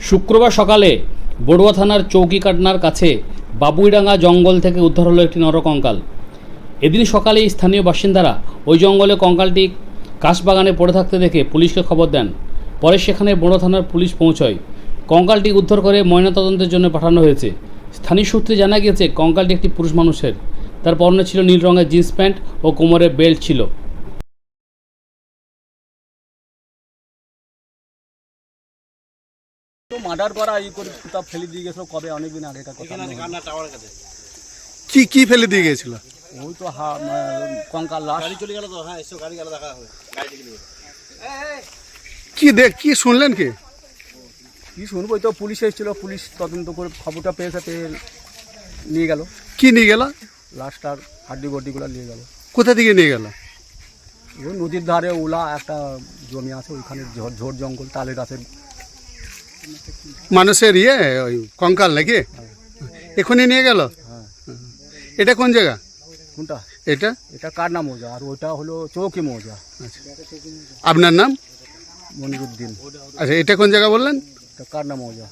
শুক্রবার সকালে বড়ুয়া থানার চৌকিকাটনার কাছে বাবুইডাঙ্গা জঙ্গল থেকে উদ্ধার হলো একটি নরকঙ্কাল এদিন সকালে স্থানীয় বাসিন্দারা ওই জঙ্গলে কঙ্কালটি কাশবাগানে পড়ে থাকতে দেখে পুলিশকে খবর দেন। পরে সেখানে বড়ুয়া থানার পুলিশ পৌঁছয়। কঙ্কালটি উদ্ধার করে ময়নাতদন্তের জন্য পাঠানো হয়েছে। স্থানীয় সূত্রে জানা গিয়েছে, কঙ্কালটি একটি পুরুষ মানুষের। তার পরনে ছিল নীল রঙের জিন্স প্যান্ট ও কোমরে বেল্ট ছিল। তো মার্ডার করা এই করে কোথাও ফেলে দিয়ে গেছিল কবে? অনেকদিন আগেকার কথা হয়। কি কি ফেলে দিয়ে গেছিল? ওই তো হা কঙ্কাল লাশ। কি দেখ কি শুনলেন কি? কি শুনব? ওই তো পুলিশ এসেছিল পুলিশ তদন্ত করে খবরটা পেয়েছে পেয়ে নিয়ে গেল। কি নিয়ে গেল? লাশটার হাড্ডি গড্ডিগুলো নিয়ে গেল। কোথা থেকে নিয়ে গেল? ওই নদীর ধারে ওলা একটা জমি আছে ওইখানে ঝোড় ঝোড় জঙ্গল তালের গাছের মানুষের ইয়ে ওই কঙ্কাল নাকি? এখনই নিয়ে গেল? হ্যাঁ। এটা কোন জায়গা? কোনটা? এটা? এটা কার নাম মৌজা আর ওইটা হলো চৌকি মৌজা। আপনার নাম? মনিরুদ্দিন। আচ্ছা এটা কোন জায়গা বললেন? কার নাম মৌজা